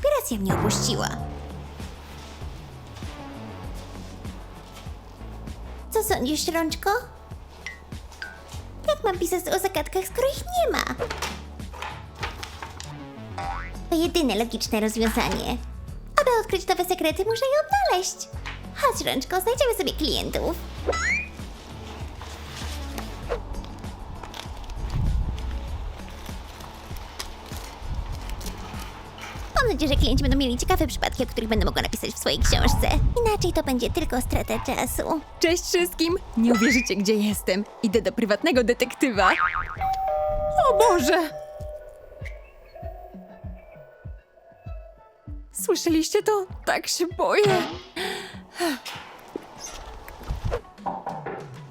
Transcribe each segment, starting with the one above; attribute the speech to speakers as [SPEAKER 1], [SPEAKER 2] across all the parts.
[SPEAKER 1] inspiracja mnie opuściła. Co sądzisz, Rączko? Jak mam pisać o zagadkach, skoro ich nie ma? To jedyne logiczne rozwiązanie. Aby odkryć nowe sekrety, muszę je odnaleźć. Chodź, Rączko, znajdziemy sobie klientów. Mam nadzieję, że klienci będą mieli ciekawe przypadki, o których będę mogła napisać w swojej książce. Inaczej to będzie tylko strata czasu.
[SPEAKER 2] Cześć wszystkim! Nie uwierzycie, gdzie jestem. Idę do prywatnego detektywa. O Boże! Słyszeliście to? Tak się boję.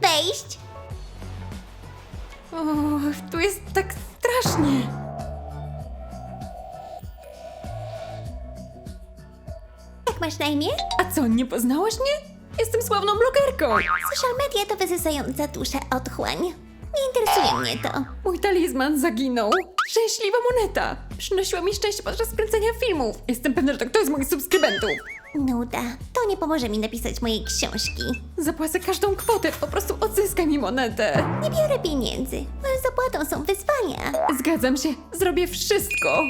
[SPEAKER 1] Wejść!
[SPEAKER 2] O, tu jest tak strasznie.
[SPEAKER 1] Jak masz na imię?
[SPEAKER 2] A co, nie poznałaś mnie? Jestem sławną blogerką.
[SPEAKER 1] Social media to wyzysająca dusza otchłań. Nie interesuje mnie to.
[SPEAKER 2] Mój talizman zaginął. Szczęśliwa moneta. Przynosiła mi szczęście podczas kręcenia filmów. Jestem pewna, że to ktoś z moich subskrybentów.
[SPEAKER 1] Nuda. To nie pomoże mi napisać mojej książki.
[SPEAKER 2] Zapłacę każdą kwotę, po prostu odzyskaj mi monetę.
[SPEAKER 1] Nie biorę pieniędzy. Moją zapłatą są wyzwania.
[SPEAKER 2] Zgadzam się, zrobię wszystko.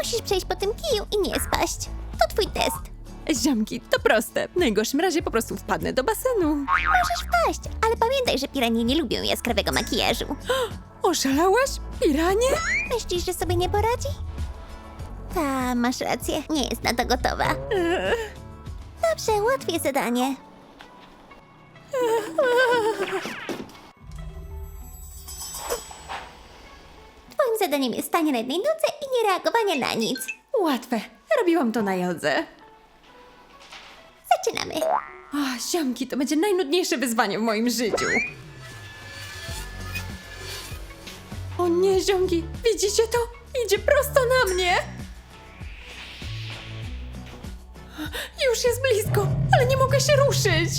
[SPEAKER 1] Musisz przejść po tym kiju i nie spaść. To twój test.
[SPEAKER 2] Ziomki, to proste. W najgorszym razie po prostu wpadnę do basenu.
[SPEAKER 1] Możesz wpaść, ale pamiętaj, że piranie nie lubią jaskrawego makijażu.
[SPEAKER 2] Oszalałaś? Piranie?
[SPEAKER 1] Myślisz, że sobie nie poradzi? Ta, masz rację. Nie jest na to gotowa. Dobrze, łatwiej zadanie. zadaniem jest stanie na jednej nodze i nie reagowanie na nic.
[SPEAKER 2] Łatwe. Robiłam to na jodze.
[SPEAKER 1] Zaczynamy.
[SPEAKER 2] O, ziomki, to będzie najnudniejsze wyzwanie w moim życiu. O nie, ziomki, widzicie to? Idzie prosto na mnie. Już jest blisko, ale nie mogę się ruszyć.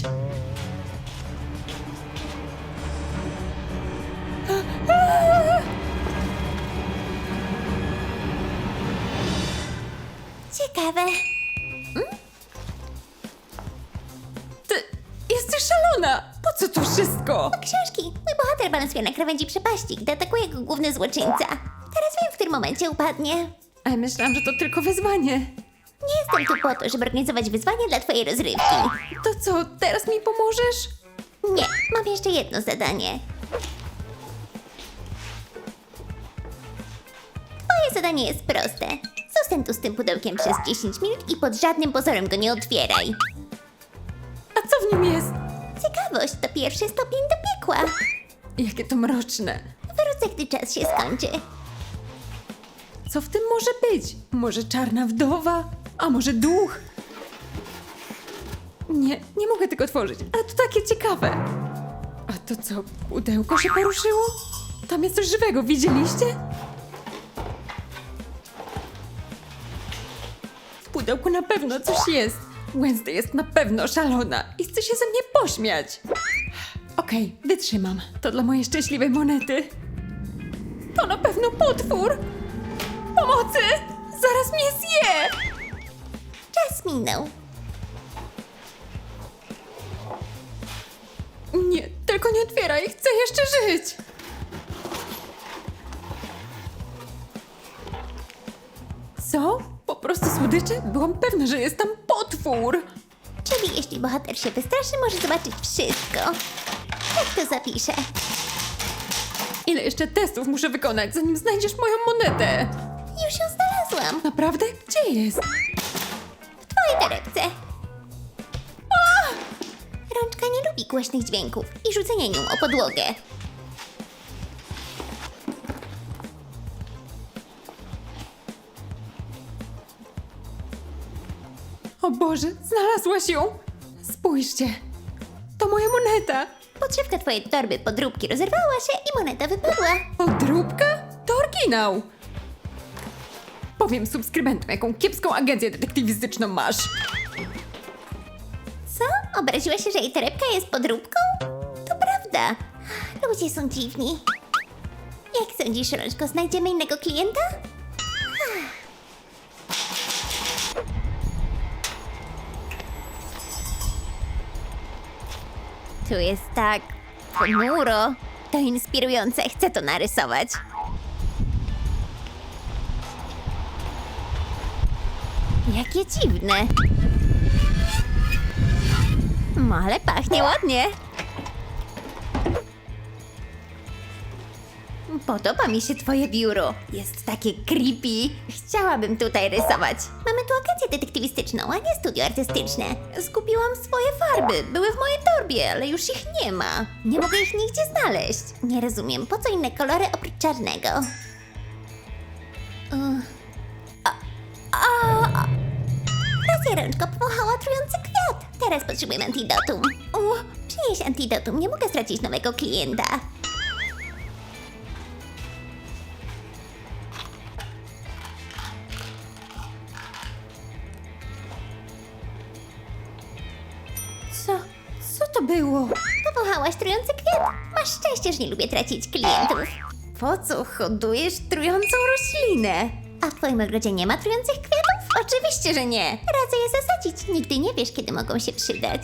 [SPEAKER 1] Ciekawe.
[SPEAKER 2] Ty jesteś szalona! Po co to wszystko?
[SPEAKER 1] Książki. Mój bohater balansuje na krawędzi przepaści, gdy atakuje go główny złoczyńca. Teraz wiem, w którym momencie upadnie.
[SPEAKER 2] A myślałam, że to tylko wyzwanie.
[SPEAKER 1] Nie jestem tu po to, żeby organizować wyzwanie dla twojej rozrywki.
[SPEAKER 2] To co, teraz mi pomożesz?
[SPEAKER 1] Nie, mam jeszcze jedno zadanie. Twoje zadanie jest proste. Zostań tu z tym pudełkiem przez 10 minut i pod żadnym pozorem go nie otwieraj.
[SPEAKER 2] A co w nim jest?
[SPEAKER 1] Ciekawość to pierwszy stopień do piekła.
[SPEAKER 2] Jakie to mroczne.
[SPEAKER 1] Wrócę, gdy czas się skończy.
[SPEAKER 2] Co w tym może być? Może czarna wdowa? A może duch? Nie, nie mogę tego otworzyć, ale to takie ciekawe. A to co, pudełko się poruszyło? Tam jest coś żywego, widzieliście? Pudełku na pewno coś jest. Wednesday jest na pewno szalona i chce się ze mnie pośmiać. Okej, wytrzymam. To dla mojej szczęśliwej monety. To na pewno potwór! Pomocy! Zaraz mnie zje!
[SPEAKER 1] Czas minął.
[SPEAKER 2] Nie, tylko nie otwieraj, chcę jeszcze żyć! Co? Prostu słodycze? Byłam pewna, że jest tam potwór!
[SPEAKER 1] Czyli jeśli bohater się wystraszy, może zobaczyć wszystko. Jak to zapiszę?
[SPEAKER 2] Ile jeszcze testów muszę wykonać, zanim znajdziesz moją monetę?
[SPEAKER 1] Już ją znalazłam.
[SPEAKER 2] Naprawdę? Gdzie jest?
[SPEAKER 1] W twojej torebce. Rączka nie lubi głośnych dźwięków i rzucenia nią o podłogę.
[SPEAKER 2] O Boże, znalazłaś ją! Spójrzcie! To moja moneta!
[SPEAKER 1] Podszewka twojej torby podróbki rozerwała się i moneta wypadła.
[SPEAKER 2] Podróbka? To oryginał! Powiem subskrybentom, jaką kiepską agencję detektywistyczną masz.
[SPEAKER 1] Co? Obraziła się, że jej torebka jest podróbką? To prawda. Ludzie są dziwni. Jak sądzisz, Rączko, znajdziemy innego klienta? Tu jest tak ponuro. To inspirujące, chcę to narysować. Jakie dziwne. No, ale pachnie ładnie. Podoba mi się twoje biuro. Jest takie creepy. Chciałabym tutaj rysować. Mamy tu akację detektywistyczną, a nie studio artystyczne. Zgubiłam swoje farby. Były w mojej torbie, ale już ich nie ma. Nie mogę ich nigdzie znaleźć. Nie rozumiem, po co inne kolory oprócz czarnego? Ugh. A, a, a. Racja, rączko powąchała trujący kwiat. Teraz potrzebujemy antidotum. U, przynieś antidotum, nie mogę stracić nowego klienta.
[SPEAKER 2] Co to było?
[SPEAKER 1] Powąchałaś trujący kwiat? Masz szczęście, że nie lubię tracić klientów.
[SPEAKER 2] Po co hodujesz trującą roślinę?
[SPEAKER 1] A w twoim ogrodzie nie ma trujących kwiatów?
[SPEAKER 2] Oczywiście, że nie.
[SPEAKER 1] Radzę je zasadzić. Nigdy nie wiesz, kiedy mogą się przydać.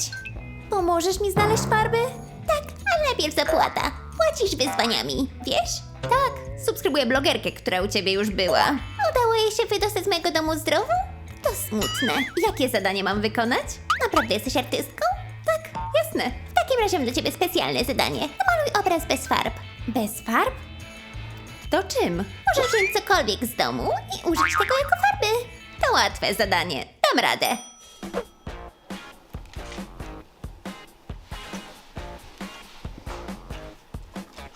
[SPEAKER 2] Pomożesz mi znaleźć farby?
[SPEAKER 1] Tak, ale najpierw zapłata. Płacisz wyzwaniami, wiesz?
[SPEAKER 2] Tak, subskrybuję blogerkę, która u ciebie już była.
[SPEAKER 1] Udało jej się wydostać z mojego domu zdrowo? To smutne.
[SPEAKER 2] Jakie zadanie mam wykonać?
[SPEAKER 1] Naprawdę jesteś artystką?
[SPEAKER 2] Jasne.
[SPEAKER 1] W takim razie mam dla ciebie specjalne zadanie. Namaluj obraz bez farb.
[SPEAKER 2] Bez farb? To czym?
[SPEAKER 1] Możesz wziąć cokolwiek z domu i użyć tego jako farby.
[SPEAKER 2] To łatwe zadanie. Dam radę.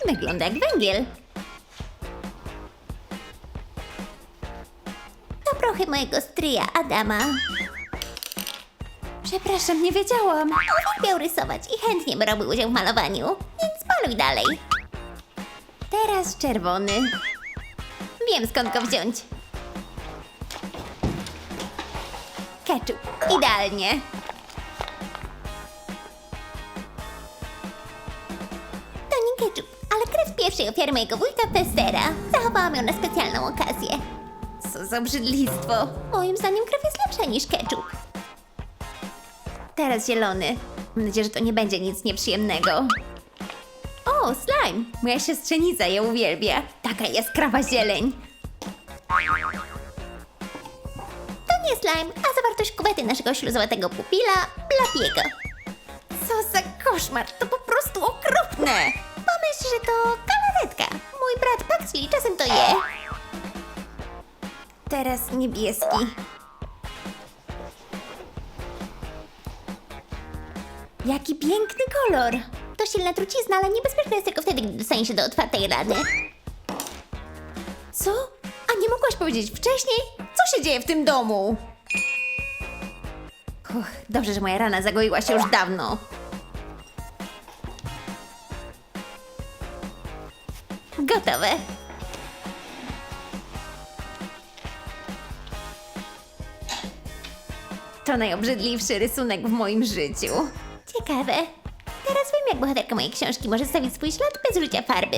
[SPEAKER 1] Wygląda jak węgiel. To prochy mojego stryja Adama.
[SPEAKER 2] Przepraszam, nie wiedziałam.
[SPEAKER 1] Uwielbiał rysować i chętnie brałby udział w malowaniu, więc maluj dalej.
[SPEAKER 2] Teraz czerwony.
[SPEAKER 1] Wiem skąd go wziąć. Ketchup. Idealnie. To nie ketchup, ale krew pierwszej ofiary mojego wujka Pestera. Zachowałam ją na specjalną okazję.
[SPEAKER 2] Co za brzydlistwo.
[SPEAKER 1] Moim zdaniem krew jest lepsza niż ketchup.
[SPEAKER 2] Teraz zielony. Mam nadzieję, że to nie będzie nic nieprzyjemnego. O, slime! Moja siostrzenica je uwielbia. Taka jaskrawa zieleń.
[SPEAKER 1] To nie slime, a zawartość kuwety naszego śluzowatego pupila, Blapiego.
[SPEAKER 2] Co za koszmar, to po prostu okropne!
[SPEAKER 1] Pomyśl, że to galaretka. Mój brat Paxley czasem to je.
[SPEAKER 2] Teraz niebieski. Jaki piękny kolor!
[SPEAKER 1] To silna trucizna, ale niebezpieczna jest tylko wtedy, gdy dostanie się do otwartej rany.
[SPEAKER 2] Co? A nie mogłaś powiedzieć wcześniej? Co się dzieje w tym domu? Uch, dobrze, że moja rana zagoiła się już dawno.
[SPEAKER 1] Gotowe.
[SPEAKER 2] To najobrzydliwszy rysunek w moim życiu.
[SPEAKER 1] Ciekawe. Teraz wiem, jak bohaterka mojej książki może stawić swój ślad bez użycia farby.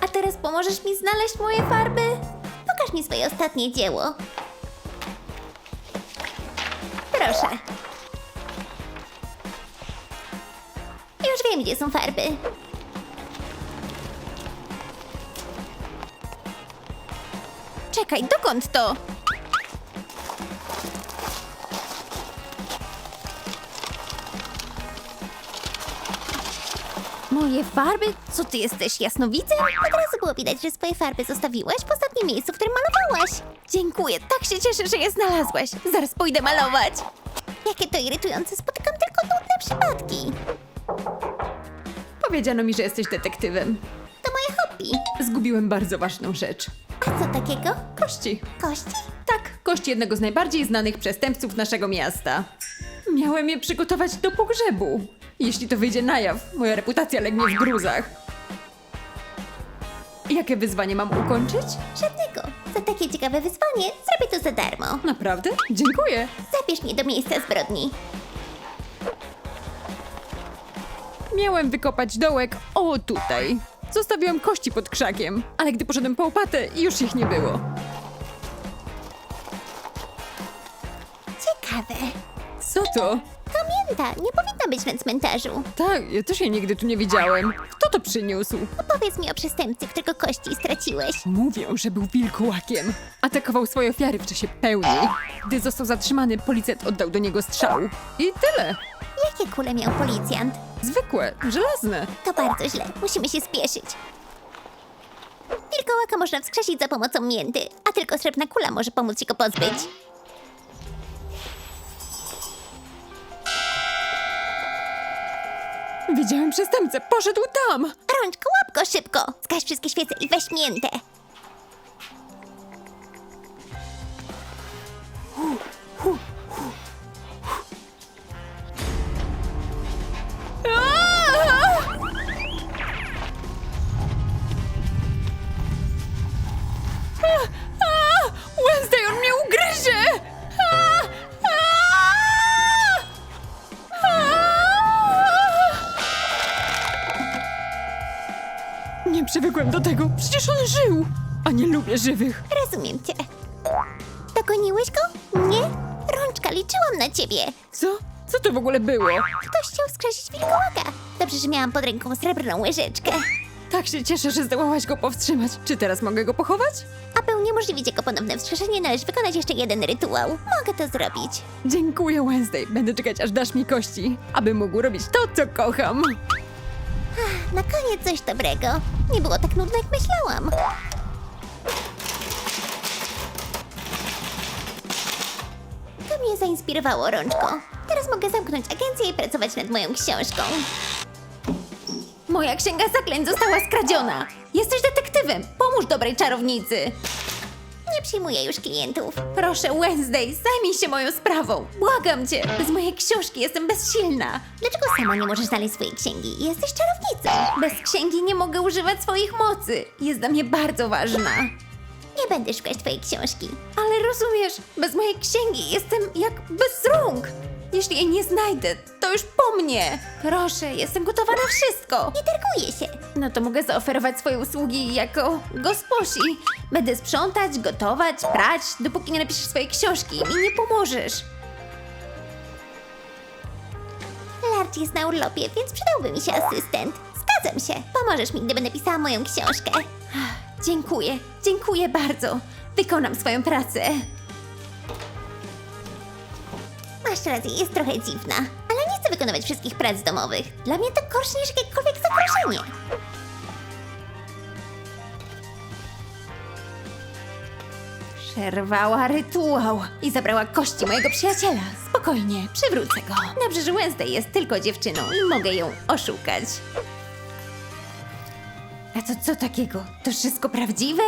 [SPEAKER 2] A teraz pomożesz mi znaleźć moje farby?
[SPEAKER 1] Pokaż mi swoje ostatnie dzieło. Proszę. Już wiem, gdzie są farby.
[SPEAKER 2] Czekaj, dokąd to? Moje farby? Co ty jesteś, jasnowidzem?
[SPEAKER 1] Od razu było widać, że swoje farby zostawiłaś w ostatnim miejscu, w którym malowałaś.
[SPEAKER 2] Dziękuję, tak się cieszę, że je znalazłaś. Zaraz pójdę malować.
[SPEAKER 1] Jakie to irytujące, spotykam tylko nudne przypadki.
[SPEAKER 2] Powiedziano mi, że jesteś detektywem.
[SPEAKER 1] To moje hobby.
[SPEAKER 2] Zgubiłem bardzo ważną rzecz.
[SPEAKER 1] A co takiego?
[SPEAKER 2] Kości.
[SPEAKER 1] Kości?
[SPEAKER 2] Tak, kości jednego z najbardziej znanych przestępców naszego miasta. Miałem je przygotować do pogrzebu. Jeśli to wyjdzie na jaw, moja reputacja legnie w gruzach. Jakie wyzwanie mam ukończyć?
[SPEAKER 1] Żadnego. Za takie ciekawe wyzwanie zrobię to za darmo.
[SPEAKER 2] Naprawdę? Dziękuję.
[SPEAKER 1] Zabierz mnie do miejsca zbrodni.
[SPEAKER 2] Miałem wykopać dołek o tutaj. Zostawiłam kości pod krzakiem, ale gdy poszedłem po łopatę, już ich nie było.
[SPEAKER 1] Ciekawe.
[SPEAKER 2] Co to?
[SPEAKER 1] Mięta, nie powinna być na cmentarzu.
[SPEAKER 2] Tak, ja też jej nigdy tu nie widziałem. Kto to przyniósł?
[SPEAKER 1] Opowiedz mi o przestępcy, którego kości straciłeś.
[SPEAKER 2] Mówią, że był wilkołakiem. Atakował swoje ofiary w czasie pełni. Gdy został zatrzymany, policjant oddał do niego strzał. I tyle.
[SPEAKER 1] Jakie kule miał policjant?
[SPEAKER 2] Zwykłe, żelazne.
[SPEAKER 1] To bardzo źle. Musimy się spieszyć. Wilkołaka można wskrzesić za pomocą mięty, a tylko srebrna kula może pomóc się go pozbyć.
[SPEAKER 2] Widziałem przestępcę, poszedł tam!
[SPEAKER 1] Rączko, łap go szybko! Zgaś wszystkie świece i weź miętę.
[SPEAKER 2] Nie przywykłem do tego, przecież on żył! A nie lubię żywych.
[SPEAKER 1] Rozumiem cię. Dogoniłeś go? Nie? Rączka, liczyłam na ciebie.
[SPEAKER 2] Co? Co to w ogóle było?
[SPEAKER 1] Ktoś chciał skrzesić wilkołaka. Dobrze, że miałam pod ręką srebrną łyżeczkę.
[SPEAKER 2] Tak się cieszę, że zdołałaś go powstrzymać. Czy teraz mogę go pochować?
[SPEAKER 1] Aby uniemożliwić jego ponowne wskrzeszenie, należy wykonać jeszcze jeden rytuał. Mogę to zrobić.
[SPEAKER 2] Dziękuję, Wednesday. Będę czekać, aż dasz mi kości, aby mógł robić to, co kocham.
[SPEAKER 1] Na koniec coś dobrego. Nie było tak nudno, jak myślałam. To mnie zainspirowało, Rączko. Teraz mogę zamknąć agencję i pracować nad moją książką.
[SPEAKER 2] Moja księga zaklęć została skradziona. Jesteś detektywem. Pomóż dobrej czarownicy.
[SPEAKER 1] Przyjmuję już klientów.
[SPEAKER 2] Proszę, Wednesday, zajmij się moją sprawą. Błagam cię. Bez mojej książki jestem bezsilna.
[SPEAKER 1] Dlaczego sama nie możesz znaleźć swojej księgi? Jesteś czarownicą.
[SPEAKER 2] Bez księgi nie mogę używać swoich mocy. Jest dla mnie bardzo ważna.
[SPEAKER 1] Nie będę szukać twojej książki.
[SPEAKER 2] Ale rozumiesz, bez mojej księgi jestem jak bez rąk. Jeśli jej nie znajdę, to już po mnie. Proszę, jestem gotowa na wszystko.
[SPEAKER 1] Nie targuję się.
[SPEAKER 2] No to mogę zaoferować swoje usługi jako gosposi. Będę sprzątać, gotować, prać, dopóki nie napiszesz swojej książki i mi nie pomożesz.
[SPEAKER 1] Lard jest na urlopie, więc przydałby mi się asystent. Zgadzam się. Pomożesz mi, gdy będę pisała moją książkę.
[SPEAKER 2] Dziękuję, dziękuję bardzo. Wykonam swoją pracę.
[SPEAKER 1] Masz rację, jest trochę dziwna. Ale nie chcę wykonywać wszystkich prac domowych. Dla mnie to gorsze niż jakiekolwiek zaproszenie.
[SPEAKER 2] Przerwała rytuał i zabrała kości mojego przyjaciela. Spokojnie, przywrócę go. Dobrze, że Wednesday jest tylko dziewczyną i mogę ją oszukać. A to co takiego? To wszystko prawdziwe?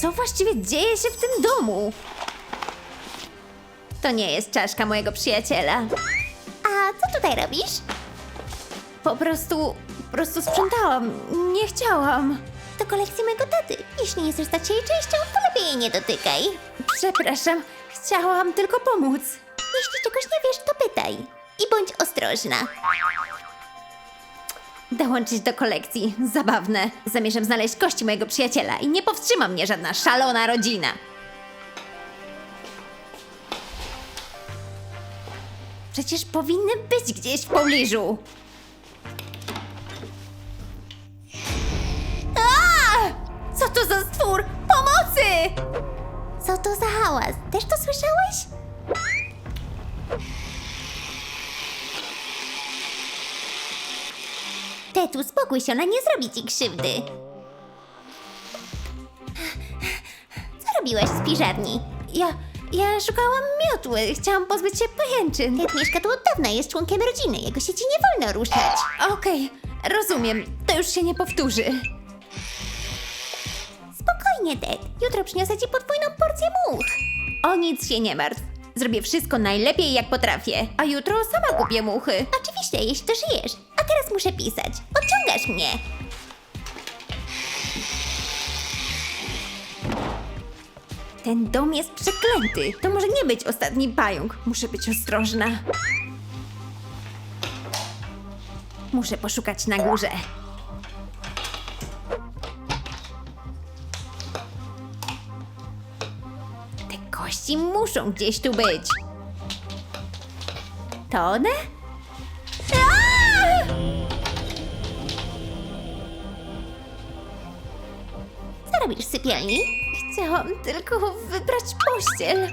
[SPEAKER 2] Co właściwie dzieje się w tym domu? To nie jest czaszka mojego przyjaciela.
[SPEAKER 1] A co tutaj robisz?
[SPEAKER 2] Po prostu, po prostu sprzątałam. Nie chciałam.
[SPEAKER 1] To kolekcja mojego taty. Jeśli nie chcesz stać się jej częścią, to lepiej jej nie dotykaj.
[SPEAKER 2] Przepraszam, chciałam tylko pomóc.
[SPEAKER 1] Jeśli czegoś nie wiesz, to pytaj. I bądź ostrożna.
[SPEAKER 2] Dołączyć do kolekcji. Zabawne. Zamierzam znaleźć kości mojego przyjaciela i nie powstrzyma mnie żadna szalona rodzina. Przecież powinny być gdzieś w pobliżu. A! Co to za stwór? Pomocy!
[SPEAKER 1] Co to za hałas? Też to słyszałeś? Tetu, spokój się, ona nie zrobi ci krzywdy. Co robiłaś w spiżarni?
[SPEAKER 2] Ja, ja szukałam miotły. Chciałam pozbyć się pajęczyn.
[SPEAKER 1] Ted mieszka tu od dawna, jest członkiem rodziny. Jego sieci nie wolno ruszać.
[SPEAKER 2] Okej, rozumiem. To już się nie powtórzy.
[SPEAKER 1] Spokojnie, Ted. Jutro przyniosę ci podwójną porcję much.
[SPEAKER 2] O nic się nie martw. Zrobię wszystko najlepiej jak potrafię, a jutro sama kupię muchy.
[SPEAKER 1] Oczywiście, jeśli to żyjesz. A teraz muszę pisać. Odciągasz mnie.
[SPEAKER 2] Ten dom jest przeklęty. To może nie być ostatni pająk. Muszę być ostrożna. Muszę poszukać na górze.
[SPEAKER 1] Te kości muszą gdzieś tu być. To one? Co robisz w sypialni?
[SPEAKER 2] Chciałam tylko wybrać pościel.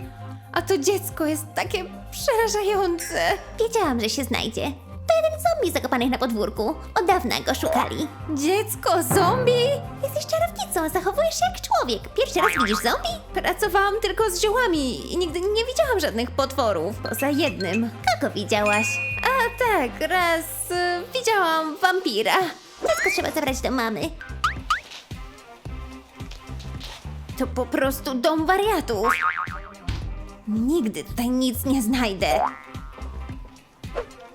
[SPEAKER 2] A to dziecko jest takie przerażające.
[SPEAKER 1] Wiedziałam, że się znajdzie. To jeden zombie zakopanych na podwórku. Od dawna go szukali.
[SPEAKER 2] Dziecko zombie?
[SPEAKER 1] Jesteś czarownicą, zachowujesz się jak człowiek. Pierwszy raz widzisz zombie?
[SPEAKER 2] Pracowałam tylko z ziołami i nigdy nie widziałam żadnych potworów, poza jednym.
[SPEAKER 1] Kogo widziałaś?
[SPEAKER 2] A tak, raz y, widziałam wampira.
[SPEAKER 1] Dziecko trzeba zabrać do mamy.
[SPEAKER 2] To po prostu dom wariatów. Nigdy tutaj nic nie znajdę.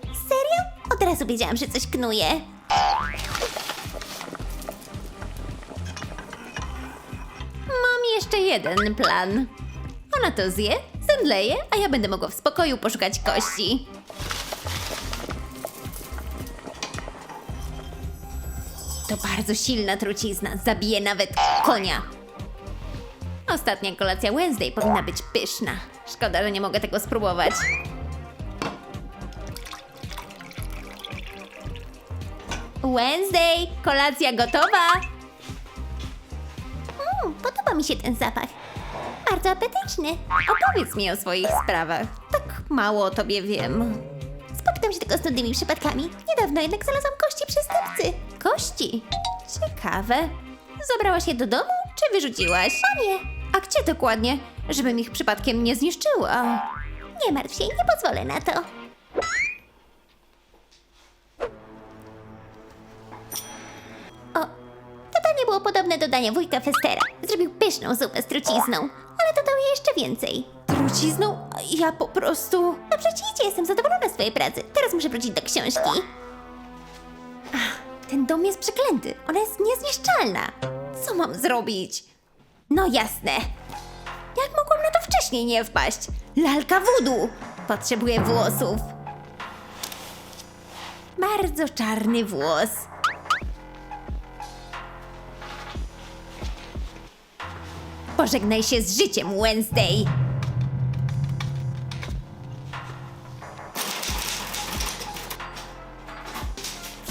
[SPEAKER 1] Serio? Od razu wiedziałam, że coś knuje.
[SPEAKER 2] Mam jeszcze jeden plan. Ona to zje, zemdleje, a ja będę mogła w spokoju poszukać kości. To bardzo silna trucizna, zabije nawet konia. Ostatnia kolacja Wednesday powinna być pyszna. Szkoda, że nie mogę tego spróbować.
[SPEAKER 1] Wednesday,
[SPEAKER 2] Kolacja gotowa!
[SPEAKER 1] mm, podoba mi się ten zapach. Bardzo apetyczny.
[SPEAKER 2] Opowiedz mi o swoich sprawach. Tak mało o tobie wiem.
[SPEAKER 1] Spotykam się tylko z nudnymi przypadkami. Niedawno jednak znalazłam kości przestępcy.
[SPEAKER 2] Kości? Ciekawe. Zabrałaś je do domu, czy wyrzuciłaś?
[SPEAKER 1] Panie,
[SPEAKER 2] A gdzie dokładnie? Żebym ich przypadkiem nie zniszczyła.
[SPEAKER 1] nie martw się, nie pozwolę na to. O, to danie było podobne do dania wujka Festera. Zrobił pyszną zupę z trucizną, ale dodał jej jeszcze więcej.
[SPEAKER 2] Trucizną? Ja po prostu...
[SPEAKER 1] Ci idzie, jestem zadowolona z twojej pracy. Teraz muszę wrócić do książki.
[SPEAKER 2] Ten dom jest przeklęty. Ona jest niezniszczalna. Co mam zrobić? No jasne. Jak mogłam na to wcześniej nie wpaść? Lalka wudu. Potrzebuję włosów. Bardzo czarny włos. Pożegnaj się z życiem, Wednesday.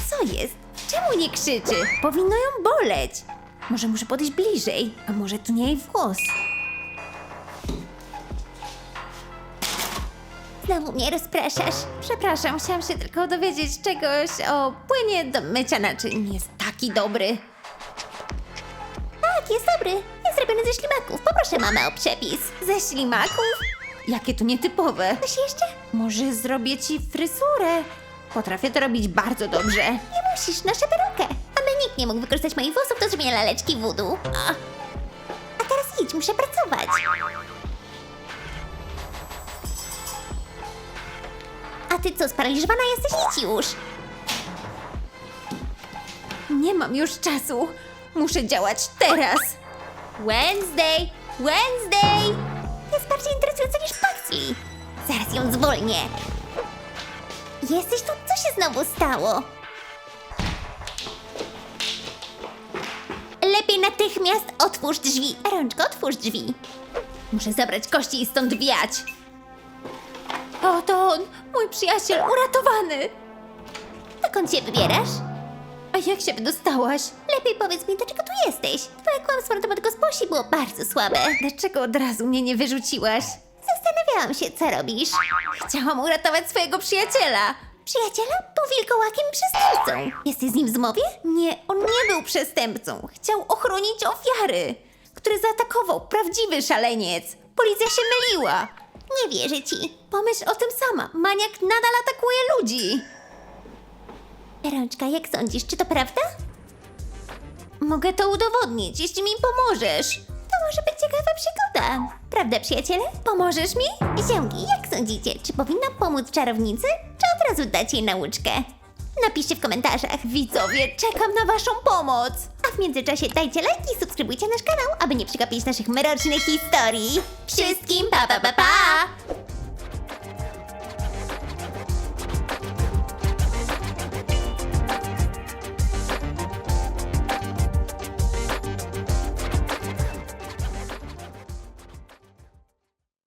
[SPEAKER 2] Co jest? Czemu nie krzyczy? Powinno ją boleć. Może muszę podejść bliżej, a może to nie jej włos.
[SPEAKER 1] Znowu mnie rozpraszasz.
[SPEAKER 2] Przepraszam, chciałam się tylko dowiedzieć czegoś o płynie do mycia naczyń. Jest taki dobry.
[SPEAKER 1] Tak, jest dobry. Jest zrobiony ze ślimaków. Poproszę mamę o przepis.
[SPEAKER 2] Ze ślimaków? Jakie to nietypowe.
[SPEAKER 1] Coś jeszcze?
[SPEAKER 2] Może zrobię ci fryzurę? Potrafię to robić bardzo dobrze.
[SPEAKER 1] Nie musisz, noszę perukę. Nikt nie mógł wykorzystać moich włosów do zrobienia laleczki wudu. A, a teraz idź, muszę pracować. A ty co, sparaliżowana jesteś? Idź już.
[SPEAKER 2] Nie mam już czasu. Muszę działać teraz.
[SPEAKER 1] Wednesday! Wednesday! Jest bardziej interesująca niż Paxley. Zaraz ją zwolnię. Jesteś tu? Co się znowu stało? Lepiej natychmiast otwórz drzwi. Rączko, otwórz drzwi.
[SPEAKER 2] Muszę zabrać kości i stąd wiać. O, to on, mój przyjaciel, uratowany.
[SPEAKER 1] Dokąd się wybierasz?
[SPEAKER 2] A jak się wydostałaś?
[SPEAKER 1] Lepiej powiedz mi, dlaczego tu jesteś? Twoje kłamstwo na temat gosposi było bardzo słabe.
[SPEAKER 2] Dlaczego od razu mnie nie wyrzuciłaś?
[SPEAKER 1] Zastanawiałam się, co robisz.
[SPEAKER 2] Chciałam uratować swojego przyjaciela.
[SPEAKER 1] Przyjaciela? Był wilkołakiem przestępcą. Jesteś z nim w zmowie?
[SPEAKER 2] Nie, on nie był przestępcą. Chciał ochronić ofiary, który zaatakował prawdziwy szaleniec. Policja się myliła.
[SPEAKER 1] Nie wierzę ci.
[SPEAKER 2] Pomyśl o tym sama. Maniak nadal atakuje ludzi.
[SPEAKER 1] Rączka, jak sądzisz, czy to prawda?
[SPEAKER 2] Mogę to udowodnić, jeśli mi pomożesz.
[SPEAKER 1] To może być ciekawa przygoda. Prawda, przyjaciele?
[SPEAKER 2] Pomożesz mi?
[SPEAKER 1] Ziomki, jak sądzicie, czy powinna pomóc czarownicy, czy razu dać jej nauczkę? Napiszcie w komentarzach.
[SPEAKER 2] Widzowie, czekam na waszą pomoc.
[SPEAKER 1] A w międzyczasie dajcie lajki i subskrybujcie nasz kanał, aby nie przegapić naszych mrocznych historii. Wszystkim pa pa pa pa!